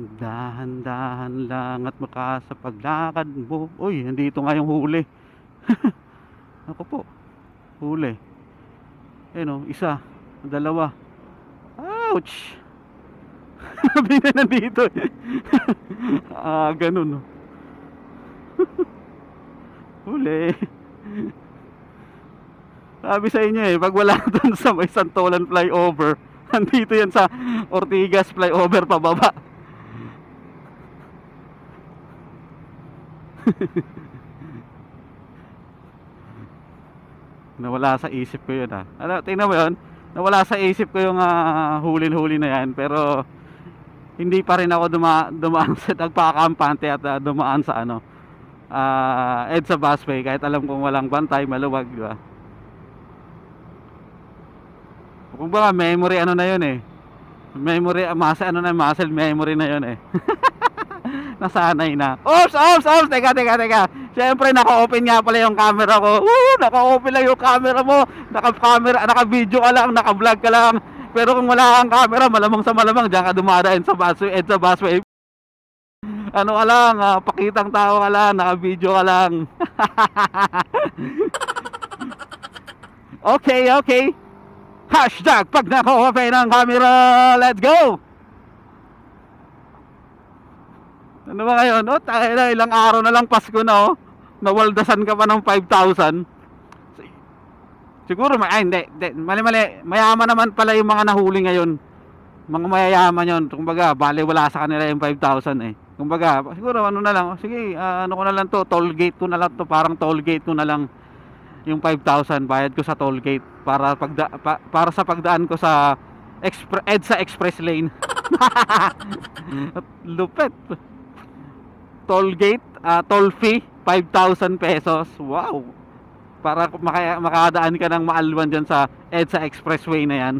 Dahan-dahan lang at maka sa paglakad mo. Uy, nandito nga yung huli. Ako po. Huli. Ayun o, isa. Dalawa. Ouch! Sabi na nandito eh. ah, ganun. oh. Huli. Sabi sa inyo eh, pag wala doon sa may Santolan flyover, nandito yan sa Ortigas flyover pababa. Nawala sa isip ko yun ah. Ano, tingnan mo yun. Nawala sa isip ko yung ah, hulin-huli na yan. Pero hindi pa rin ako duma dumaan sa nagpakakampante at ah, dumaan sa ano. ah EDSA busway kahit alam kong walang bantay, maluwag, di ba? Kung baka memory ano na yun eh. Memory, muscle, ano na, muscle memory na yun eh. Nasanay na. Oops, oops, oops, teka, teka, teka. Siyempre, naka-open nga pala yung camera ko. Woo, naka-open lang yung camera mo. Naka-camera, naka-video ka lang, naka-vlog ka lang. Pero kung wala kang camera, malamang sa malamang, diyan ka dumadaan sa busway, EDSA busway. Ano ka lang, ah, pakitang tao ka lang, naka-video ka lang. okay, okay. Hashtag pag naka-open ang camera, let's go! Ano ba ngayon? Oh, tayo na, ilang araw na lang Pasko na oh. Nawaldasan ka pa ng 5,000. Si- Siguro, ay hindi, hindi, mali mali. Mayaman naman pala yung mga nahuli ngayon. Mga mayayaman yon. Kumbaga, bale wala sa kanila yung 5,000 eh. Kumbaga, siguro ano na lang, oh, sige, ah, ano ko na lang to, toll gate ko na lang to, parang toll gate ko na lang yung 5,000 bayad ko sa toll gate para pagda, pa- para sa pagdaan ko sa expre, EDSA express lane. Lupet. Toll gate, ah, toll fee 5,000 pesos. Wow. Para maka, makadaan ka ng maalwan dyan sa EDSA expressway na yan.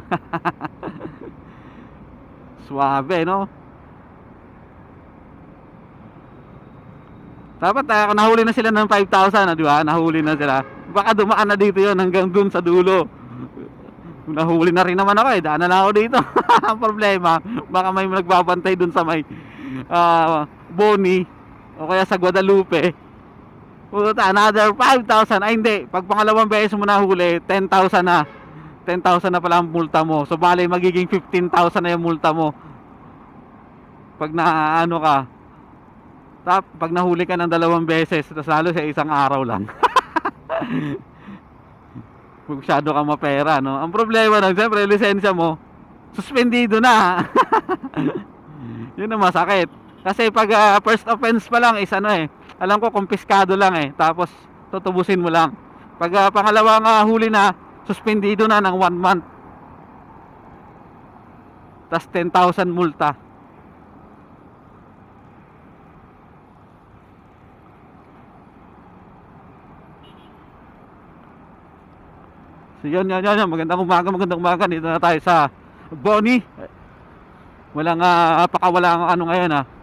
Suabe, no? Dapat uh, nahuli na sila ng 5,000, ah, di ba? Nahuli na sila. Baka dumaan na dito yon hanggang dun sa dulo. Nahuli na rin naman ako eh. Daan na ako dito. Ang problema, baka may nagbabantay dun sa may ah, Boni o kaya sa Guadalupe. Puta, another 5,000. Ay hindi, pag pangalawang beses mo nahuli, 10,000 na. 10,000 na pala ang multa mo. So bali magiging 15,000 na yung multa mo. Pag na ano ka, tap, pag nahuli ka ng dalawang beses, tapos lalo sa isang araw lang. Masyado ka mapera, no? Ang problema nun, siyempre, lisensya mo, suspendido na. Yun ang masakit. Kasi pag ah, first offense pa lang is ano eh, alam ko kumpiskado lang eh, tapos tutubusin mo lang. Pag ah, pangalawang ah, huli na, suspendido na ng one month. Tapos 10,000 multa. So yun, yun, yun, yun. Magandang umaga, magandang umaga. Dito na tayo sa Bonnie. Walang uh, pakawala ang ano ngayon ah.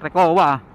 Recowa.